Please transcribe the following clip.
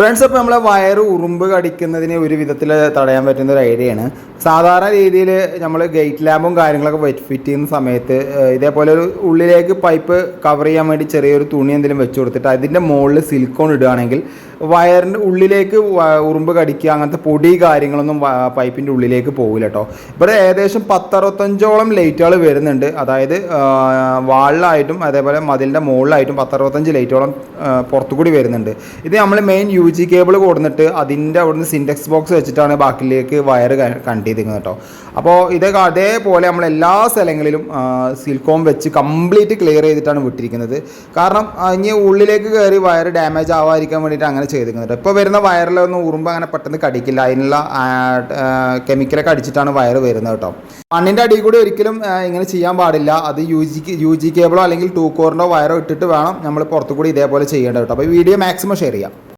Friends അപ്പോൾ നമ്മളെ വയറ് ഉറുമ്പ് കടിക്കുന്നതിന് ഒരു വിധത്തിൽ തടയാൻ പറ്റുന്ന ഒരു ഐഡിയയാണ് സാധാരണ രീതിയിൽ നമ്മൾ ഗേറ്റ് ലാമ്പും കാര്യങ്ങളൊക്കെ ഫിറ്റ് ചെയ്യുന്ന സമയത്ത് ഇതേപോലെ ഒരു ഉള്ളിലേക്ക് പൈപ്പ് കവർ ചെയ്യാൻ വേണ്ടി ചെറിയൊരു തുണി എന്തെങ്കിലും വെച്ച് കൊടുത്തിട്ട് അതിന്റെ മുകളിൽ സിലിക്കോൺ ഇടുകയാണെങ്കിൽ വയറിന്റെ ഉള്ളിലേക്ക് ഉറുമ്പ് കടിക്കുക അങ്ങനത്തെ പൊടി കാര്യങ്ങളൊന്നും പൈപ്പിന്റെ ഉള്ളിലേക്ക് പോകില്ല കേട്ടോ ഇവിടെ ഏകദേശം പത്തറുപത്തഞ്ചോളം ലൈറ്റുകൾ വരുന്നുണ്ട്. അതായത് വാളിലായിട്ടും അതേപോലെ മതിലിന്റെ മുകളിലായിട്ടും പത്തറുപത്തഞ്ച് ലൈറ്റോളം പുറത്തു കൂടി വരുന്നുണ്ട്. ഇത് നമ്മൾ മെയിൻ യു ജി കേബിൾ കൊടുത്തിട്ട് അതിന്റെ അവിടുന്ന് സിൻഡെക്സ് ബോക്സ് വെച്ചിട്ടാണ് ബാക്കിലേക്ക് വയർ കണ്ട് ചെയ്തിരിക്കുന്നത് കേട്ടോ അപ്പോൾ ഇത് അതേപോലെ നമ്മൾ എല്ലാ സ്ഥലങ്ങളിലും സിൽക്കോം വെച്ച് കംപ്ലീറ്റ് ക്ലിയർ ചെയ്തിട്ടാണ് വിട്ടിരിക്കുന്നത്. കാരണം ഇനി ഉള്ളിലേക്ക് കയറി വയർ ഡാമേജ് ആവാതിരിക്കാൻ വേണ്ടിയിട്ട് അങ്ങനെ ചെയ്തിരിക്കുന്നത്. ഇപ്പോൾ വരുന്ന വയറിലൊന്നും ഉറുമ്പ് അങ്ങനെ പെട്ടെന്ന് കടിക്കില്ല. അതിനുള്ള കെമിക്കലൊക്കെ അടിച്ചിട്ടാണ് വയർ വരുന്നത് കേട്ടോ. മണ്ണിന്റെ അടിയിൽ കൂടി ഒരിക്കലും ഇങ്ങനെ ചെയ്യാൻ പാടില്ല. അത് യു ജി യു ജി കേബിളോ അല്ലെങ്കിൽ ടൂ കോറിന്റെ വയറോ ഇട്ടിട്ട് വേണം നമ്മൾ പുറത്തു കൂടി ഇതേപോലെ ചെയ്യേണ്ടത് കേട്ടോ. അപ്പോൾ വീഡിയോ മാക്സിമം ഷെയർ ചെയ്യാം.